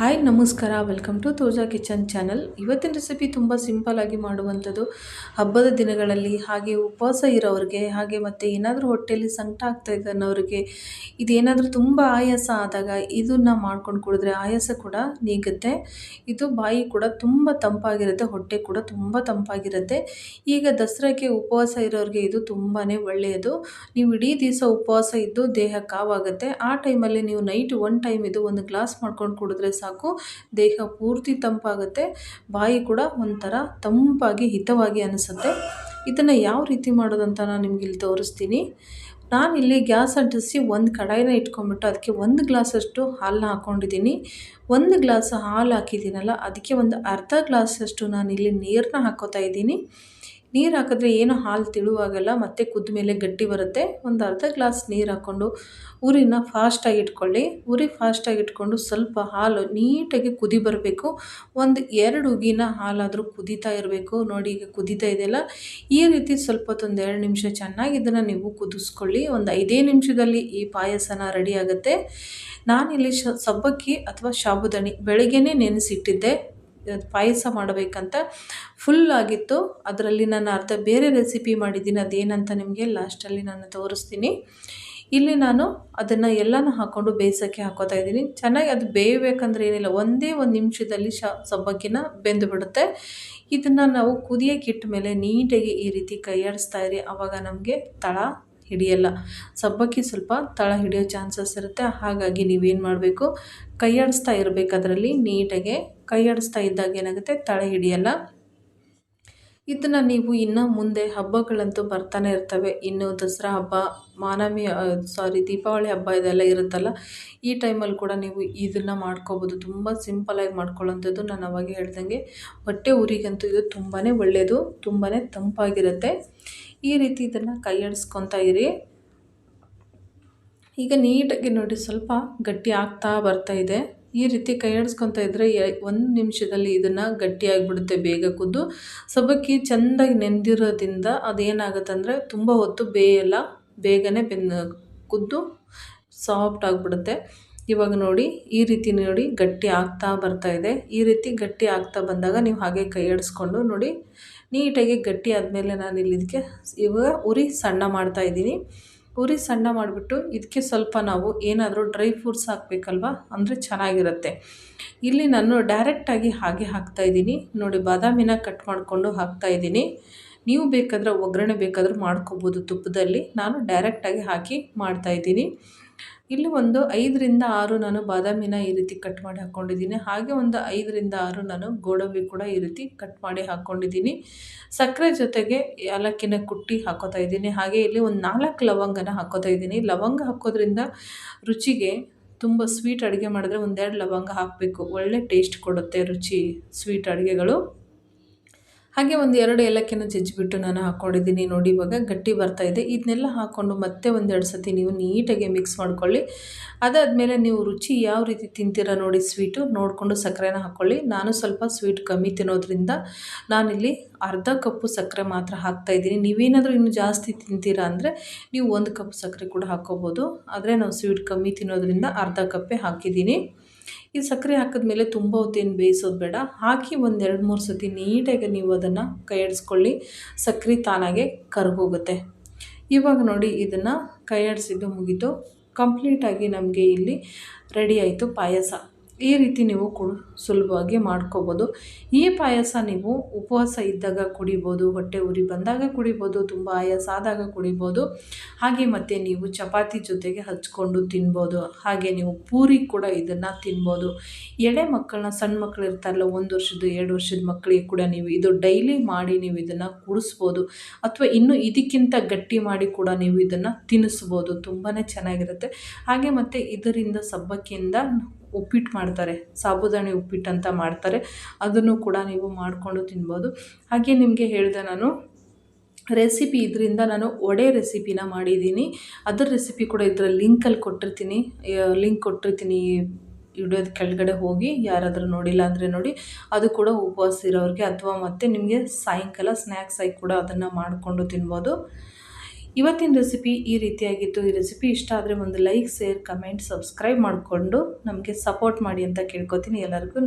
Hi, ನಮಸ್ಕಾರ. Welcome to Thoja kitchen channel. ಇವತ್ತಿನ recipe ತುಂಬ ಸಿಂಪಲ್ಲಾಗಿ ಮಾಡುವಂಥದ್ದು. ಹಬ್ಬದ ದಿನಗಳಲ್ಲಿ ಹಾಗೆ ಉಪವಾಸ ಇರೋರಿಗೆ ಹಾಗೆ ಮತ್ತು ಏನಾದರೂ ಹೊಟ್ಟೆಯಲ್ಲಿ ಸಂಕಟ ಆಗ್ತಾ ಇದೆ ಇದೇನಾದರೂ ತುಂಬ ಆಯಾಸ ಆದಾಗ ಇದನ್ನು ಮಾಡ್ಕೊಂಡು ಕುಡಿದ್ರೆ ಆಯಾಸ ಕೂಡ ನೀಗುತ್ತೆ. ಇದು ಬಾಯಿ ಕೂಡ ತುಂಬ ತಂಪಾಗಿರುತ್ತೆ, ಹೊಟ್ಟೆ ಕೂಡ ತುಂಬ ತಂಪಾಗಿರುತ್ತೆ. ಈಗ ದಸರಾಕ್ಕೆ ಉಪವಾಸ ಇರೋರಿಗೆ ಇದು ತುಂಬಾ ಒಳ್ಳೆಯದು. ನೀವು ಇಡೀ ದಿವಸ ಉಪವಾಸ ಇದ್ದು ದೇಹ ಕಾವಾಗುತ್ತೆ. ಆ ಟೈಮಲ್ಲಿ ನೀವು ನೈಟ್ ಒನ್ ಟೈಮ್ ಇದು ಒಂದು ಗ್ಲಾಸ್ ಮಾಡ್ಕೊಂಡು ಕುಡಿದ್ರೆ ಸಾಕು. ದೇಹ ಪೂರ್ತಿ ತಂಪಾಗುತ್ತೆ. ಬಾಯಿ ಕೂಡ ಒಂಥರ ತಂಪಾಗಿ, ಹಿತವಾಗಿ ಅನಿಸುತ್ತೆ. ಇದನ್ನು ಯಾವ ರೀತಿ ಮಾಡೋದಂತ ನಾನು ನಿಮ್ಗೆ ಇಲ್ಲಿ ತೋರಿಸ್ತೀನಿ ನಾನಿಲ್ಲಿ ಗ್ಯಾಸ್ ಅಂಟಿಸಿ ಒಂದು ಕಡಾಯಿನ ಇಟ್ಕೊಂಡ್ಬಿಟ್ಟು ಅದಕ್ಕೆ ಒಂದು ಗ್ಲಾಸಷ್ಟು ಹಾಲನ್ನ ಹಾಕ್ಕೊಂಡಿದ್ದೀನಿ ಒಂದು ಗ್ಲಾಸ್ ಹಾಲು ಹಾಕಿದ್ದೀನಲ್ಲ ಅದಕ್ಕೆ ಒಂದು ಅರ್ಧ ಗ್ಲಾಸಷ್ಟು ಇಲ್ಲಿ ನೀರನ್ನ ಹಾಕೋತಾ ಇದ್ದೀನಿ. ನೀರು ಹಾಕಿದ್ರೆ ಏನು ಹಾಲು ತಿಳುವಾಗಲ್ಲ ಮತ್ತು ಕುದ್ದ ಮೇಲೆ ಗಟ್ಟಿ ಬರುತ್ತೆ. ಒಂದು ಅರ್ಧ ಗ್ಲಾಸ್ ನೀರು ಹಾಕ್ಕೊಂಡು ಉರಿನ ಫಾಸ್ಟಾಗಿ ಇಟ್ಕೊಳ್ಳಿ. ಉರಿ ಫಾಸ್ಟಾಗಿ ಇಟ್ಕೊಂಡು ಸ್ವಲ್ಪ ಹಾಲು ನೀಟಾಗಿ ಕುದಿ ಬರಬೇಕು. ಒಂದು ಎರಡು ಉಗಿನ ಹಾಲಾದರೂ ಕುದೀತಾ ಇರಬೇಕು. ನೋಡಿ ಈಗ ಕುದೀತಾ ಇದೆಯಲ್ಲ? ಈ ರೀತಿ ಸ್ವಲ್ಪ ಹೊತ್ತೊಂದು ಎರಡು ನಿಮಿಷ ಚೆನ್ನಾಗಿ ಇದನ್ನು ನೀವು ಕುದಿಸ್ಕೊಳ್ಳಿ. ಒಂದು ಐದೇ ನಿಮಿಷದಲ್ಲಿ ಈ ಪಾಯಸನ ರೆಡಿ ಆಗುತ್ತೆ. ನಾನಿಲ್ಲಿ ಶ, ಸಬ್ಬಕ್ಕಿ ಅಥವಾ ಶಾಬುದಣಿ ಬೆಳಗ್ಗೆನೇ ನೆನೆಸಿಟ್ಟಿದ್ದೆ. ಪಾಯಸ ಮಾಡಬೇಕಂತ ಫುಲ್ ಆಗಿತ್ತು. ಅದರಲ್ಲಿ ನಾನು ಅರ್ಧ ಬೇರೆ ರೆಸಿಪಿ ಮಾಡಿದ್ದೀನಿ, ಅದೇನಂತ ನಿಮಗೆ ಲಾಸ್ಟಲ್ಲಿ ನಾನು ತೋರಿಸ್ತೀನಿ. ಇಲ್ಲಿ ನಾನು ಅದನ್ನು ಎಲ್ಲನೂ ಹಾಕ್ಕೊಂಡು ಬೇಯಿಸೋಕ್ಕೆ ಹಾಕೋತಾ ಇದ್ದೀನಿ. ಚೆನ್ನಾಗಿ ಅದು ಬೇಯಬೇಕಂದ್ರೆ ಏನಿಲ್ಲ, ಒಂದೇ ಒಂದು ನಿಮಿಷದಲ್ಲಿ ಶ, ಸಬ್ಬಕ್ಕಿನ ಬೆಂದು ಬಿಡುತ್ತೆ. ಇದನ್ನು ನಾವು ಕುದಿಯೋಕೆ ಇಟ್ಟ ಮೇಲೆ ನೀಟಾಗಿ ಈ ರೀತಿ ಕೈಯಾಡಿಸ್ತಾ ಇರಿ. ಆವಾಗ ನಮಗೆ ತಳ ಹಿಡಿಯಲ್ಲ. ಸಬ್ಬಕ್ಕಿ ಸ್ವಲ್ಪ ತಳ ಹಿಡಿಯೋ ಚಾನ್ಸಸ್ ಇರುತ್ತೆ. ಹಾಗಾಗಿ ನೀವೇನು ಮಾಡಬೇಕು? ಕೈಯಾಡಿಸ್ತಾ ಇರಬೇಕು ಅದರಲ್ಲಿ. ನೀಟಾಗೆ ಕೈಯಾಡಿಸ್ತಾ ಇದ್ದಾಗ ಏನಾಗುತ್ತೆ? ತಳ ಹಿಡಿಯಲ್ಲ. ಇದನ್ನು ನೀವು ಇನ್ನು ಮುಂದೆ ಹಬ್ಬಗಳಂತೂ ಬರ್ತಾನೆ ಇರ್ತವೆ. ಇನ್ನು ದಸರಾ ಹಬ್ಬ ಮಾನವಿ ಸಾರಿ ದೀಪಾವಳಿ ಹಬ್ಬ ಇದೆಲ್ಲ ಇರುತ್ತಲ್ಲ, ಈ ಟೈಮಲ್ಲಿ ಕೂಡ ನೀವು ಇದನ್ನು ಮಾಡ್ಕೋಬೋದು. ತುಂಬ ಸಿಂಪಲಾಗಿ ಮಾಡ್ಕೊಳ್ಳೋಂಥದ್ದು ನಾನು ಅವಾಗ ಹೇಳ್ದಂಗೆ. ಹೊಟ್ಟೆ ಊರಿಗಂತೂ ಇದು ತುಂಬಾ ಒಳ್ಳೆಯದು ತುಂಬಾ ತಂಪಾಗಿರುತ್ತೆ. ಈ ರೀತಿ ಇದನ್ನು ಕೈಯಾಡಿಸ್ಕೊತಾ ಇರಿ. ಈಗ ನೀಟಾಗಿ ನೋಡಿ, ಸ್ವಲ್ಪ ಗಟ್ಟಿ ಆಗ್ತಾ ಬರ್ತಾ ಇದೆ. ಈ ರೀತಿ ಕೈ ಆಡಿಸ್ಕೊತಾ ಇದ್ದರೆ ಒಂದು ನಿಮಿಷದಲ್ಲಿ ಇದನ್ನು ಗಟ್ಟಿಯಾಗಿಬಿಡುತ್ತೆ ಬೇಗ ಕುದ್ದು. ಸಬ್ಬಕ್ಕಿ ಚೆಂದಾಗಿ ನೆಂದಿರೋದ್ರಿಂದ ಅದೇನಾಗುತ್ತೆ ಅಂದರೆ ತುಂಬ ಹೊತ್ತು ಬೇಯಲ್ಲ, ಬೇಗನೆ ಬೆಂದು ಕುದ್ದು ಸಾಫ್ಟ್ ಆಗಿಬಿಡುತ್ತೆ. ಇವಾಗ ನೋಡಿ, ಈ ರೀತಿ ನೋಡಿ ಗಟ್ಟಿ ಆಗ್ತಾ ಬರ್ತಾ ಇದೆ. ಈ ರೀತಿ ಗಟ್ಟಿ ಆಗ್ತಾ ಬಂದಾಗ ನೀವು ಹಾಗೆ ಕೈ ನೋಡಿ, ನೀಟಾಗಿ ಗಟ್ಟಿ ಆದಮೇಲೆ ನಾನು ಇಲ್ಲಿ ಇದಕ್ಕೆ ಇವಾಗ ಉರಿ ಸಣ್ಣ ಮಾಡ್ತಾ ಇದ್ದೀನಿ. ಉರಿ ಸಣ್ಣ ಮಾಡಿಬಿಟ್ಟು ಇದಕ್ಕೆ ಸ್ವಲ್ಪ ನಾವು ಏನಾದರೂ ಡ್ರೈ ಫ್ರೂಟ್ಸ್ ಹಾಕಬೇಕಲ್ವ? ಅಂದರೆ ಚೆನ್ನಾಗಿರುತ್ತೆ. ಇಲ್ಲಿ ನಾನು ಡೈರೆಕ್ಟಾಗಿ ಹಾಗೆ ಹಾಕ್ತಾ ಇದ್ದೀನಿ. ನೋಡಿ, ಬಾದಾಮಿನ ಕಟ್ ಮಾಡಿಕೊಂಡು ಹಾಕ್ತಾಯಿದ್ದೀನಿ ನೀವು ಬೇಕಾದರೆ ಒಗ್ಗರಣೆ ಬೇಕಾದರೂ ಮಾಡ್ಕೋಬೋದು ತುಪ್ಪದಲ್ಲಿ. ನಾನು ಡೈರೆಕ್ಟಾಗಿ ಹಾಕಿ ಮಾಡ್ತಾಯಿದ್ದೀನಿ ಇಲ್ಲಿ ಒಂದು ಐದರಿಂದ ಆರು ನಾನು ಬಾದಾಮಿನ ಈ ರೀತಿ ಕಟ್ ಮಾಡಿ ಹಾಕ್ಕೊಂಡಿದ್ದೀನಿ ಹಾಗೆ ಒಂದು ಐದರಿಂದ ಆರು ನಾನು ಗೋಡಂಬಿ ಕೂಡ ಈ ರೀತಿ ಕಟ್ ಮಾಡಿ ಹಾಕ್ಕೊಂಡಿದ್ದೀನಿ ಸಕ್ಕರೆ ಜೊತೆಗೆ ಏಲಕ್ಕಿನ ಕುಟ್ಟಿ ಹಾಕೋತಾ ಇದ್ದೀನಿ. ಹಾಗೆ ಇಲ್ಲಿ ಒಂದು ನಾಲ್ಕು ಲವಂಗನ ಹಾಕೋತಾ ಇದ್ದೀನಿ. ಲವಂಗ ಹಾಕೋದ್ರಿಂದ ರುಚಿಗೆ ತುಂಬ ಸ್ವೀಟ್ ಅಡುಗೆ ಮಾಡಿದ್ರೆ ಒಂದೆರಡು ಲವಂಗ ಹಾಕಬೇಕು. ಒಳ್ಳೆ ಟೇಸ್ಟ್ ಕೊಡುತ್ತೆ ರುಚಿ ಸ್ವೀಟ್ ಅಡುಗೆಗಳು. ಹಾಗೆ ಒಂದು ಎರಡು ಏಲಕ್ಕಿನ ಜಜ್ಜಿಬಿಟ್ಟು ನಾನು ಹಾಕ್ಕೊಂಡಿದ್ದೀನಿ. ನೋಡಿ, ಇವಾಗ ಗಟ್ಟಿ ಬರ್ತಾ ಇದೆ. ಇದನ್ನೆಲ್ಲ ಹಾಕ್ಕೊಂಡು ಮತ್ತೆ ಒಂದೆರಡು ಸತಿ ನೀವು ನೀಟಾಗಿ ಮಿಕ್ಸ್ ಮಾಡ್ಕೊಳ್ಳಿ. ಅದಾದಮೇಲೆ ನೀವು ರುಚಿ ಯಾವ ರೀತಿ ತಿಂತೀರ ನೋಡಿ, ಸ್ವೀಟು ನೋಡಿಕೊಂಡು ಸಕ್ಕರೆನ ಹಾಕ್ಕೊಳ್ಳಿ. ನಾನು ಸ್ವಲ್ಪ ಸ್ವೀಟ್ ಕಮ್ಮಿ ತಿನ್ನೋದ್ರಿಂದ ನಾನಿಲ್ಲಿ ಅರ್ಧ ಕಪ್ಪು ಸಕ್ಕರೆ ಮಾತ್ರ ಹಾಕ್ತಾಯಿದ್ದೀನಿ ನೀವೇನಾದರೂ ಇನ್ನು ಜಾಸ್ತಿ ತಿಂತೀರಾ ಅಂದರೆ ನೀವು ಒಂದು ಕಪ್ ಸಕ್ಕರೆ ಕೂಡ ಹಾಕ್ಕೋಬೋದು. ಆದರೆ ನಾವು ಸ್ವೀಟ್ ಕಮ್ಮಿ ತಿನ್ನೋದ್ರಿಂದ ಅರ್ಧ ಕಪ್ಪೇ ಹಾಕಿದ್ದೀನಿ. ಈ ಸಕ್ಕರೆ ಹಾಕಿದ್ಮೇಲೆ ತುಂಬ ಹೊತ್ತೇನು ಬೇಯಿಸೋದು ಬೇಡ. ಹಾಕಿ ಒಂದು ಎರಡು ಮೂರು ಸತಿ ನೀಟಾಗಿ ನೀವು ಅದನ್ನು ಕೈಯಾಡಿಸ್ಕೊಳ್ಳಿ ಸಕ್ಕರೆ ತಾನಾಗೆ ಕರಗೋಗುತ್ತೆ. ಇವಾಗ ನೋಡಿ ಇದನ್ನು ಕೈಯಾಡಿಸಿದ್ದು ಮುಗೀತು. ಕಂಪ್ಲೀಟಾಗಿ ನಮಗೆ ಇಲ್ಲಿ ರೆಡಿ ಆಯಿತು ಪಾಯಸ. ಈ ರೀತಿ ನೀವು ಕು, ಸುಲಭವಾಗಿ ಮಾಡ್ಕೋಬೋದು. ಈ ಪಾಯಸ ನೀವು ಉಪವಾಸ ಇದ್ದಾಗ ಕುಡಿಬೋದು, ಹೊಟ್ಟೆ ಉರಿ ಬಂದಾಗ ಕುಡಿಬೋದು, ತುಂಬ ಆಯಾಸ ಆದಾಗ ಕುಡಿಬೋದು. ಹಾಗೆ ಮತ್ತು ನೀವು ಚಪಾತಿ ಜೊತೆಗೆ ಹಚ್ಕೊಂಡು ತಿನ್ಬೋದು. ಹಾಗೆ ನೀವು ಪೂರಿ ಕೂಡ ಇದನ್ನು ತಿನ್ಬೋದು. ಎಳೆ ಮಕ್ಕಳನ್ನ ಸಣ್ಣ ಮಕ್ಕಳು ಇರ್ತಾರಲ್ಲ, ಒಂದು ವರ್ಷದ ಎರಡು ವರ್ಷದ ಮಕ್ಕಳಿಗೆ ಕೂಡ ನೀವು ಇದು ಡೈಲಿ ಮಾಡಿ ನೀವು ಇದನ್ನು ಕುಡಿಸ್ಬೋದು. ಅಥವಾ ಇನ್ನೂ ಇದಕ್ಕಿಂತ ಗಟ್ಟಿ ಮಾಡಿ ಕೂಡ ನೀವು ಇದನ್ನು ತಿನ್ನಿಸ್ಬೋದು ತುಂಬಾ ಚೆನ್ನಾಗಿರುತ್ತೆ. ಹಾಗೆ ಮತ್ತು ಇದರಿಂದ ಸಬ್ಬಕ್ಕಿಯಿಂದ ಉಪ್ಪಿಟ್ಟು ಮಾಡ್ತಾರೆ. ಸಾಬುದಾಣಿ ಉಪ್ಪಿಟ್ಟು ಅಂತ ಮಾಡ್ತಾರೆ. ಅದನ್ನು ಕೂಡ ನೀವು ಮಾಡಿಕೊಂಡು ತಿನ್ಬೋದು. ಹಾಗೆ ನಿಮಗೆ ಹೇಳಿದೆ ನಾನು, ರೆಸಿಪಿ ಇದರಿಂದ ನಾನು ವಡೆ ರೆಸಿಪಿನ ಮಾಡಿದ್ದೀನಿ. ಅದರ ರೆಸಿಪಿ ಕೂಡ ಇದರ ಲಿಂಕಲ್ಲಿ ಕೊಟ್ಟಿರ್ತೀನಿ. ಲಿಂಕ್ ಕೊಟ್ಟಿರ್ತೀನಿ. ವಿಡಿಯೋದ ಕೆಳಗಡೆ ಹೋಗಿ, ಯಾರಾದರೂ ನೋಡಿಲ್ಲ ಅಂದರೆ ನೋಡಿ. ಅದು ಕೂಡ ಉಪವಾಸ ಇರೋರಿಗೆ, ಅಥವಾ ಮತ್ತು ನಿಮಗೆ ಸಾಯಂಕಾಲ ಸ್ನ್ಯಾಕ್ಸ್ ಆಗಿ ಕೂಡ ಅದನ್ನು ಮಾಡಿಕೊಂಡು ತಿನ್ಬೋದು. ಇವತ್ತಿನ ರೆಸಿಪಿ ಈ ರೀತಿಯಾಗಿತ್ತು. ಈ ರೆಸಿಪಿ ಇಷ್ಟ ಆದರೆ ಒಂದು ಲೈಕ್ ಶೇರ್ ಕಮೆಂಟ್ ಸಬ್ಸ್ಕ್ರೈಬ್ ಮಾಡಿಕೊಂಡು ನಮಗೆ ಸಪೋರ್ಟ್ ಮಾಡಿ ಅಂತ ಕೇಳ್ಕೊತೀನಿ ಎಲ್ಲರಿಗೂ.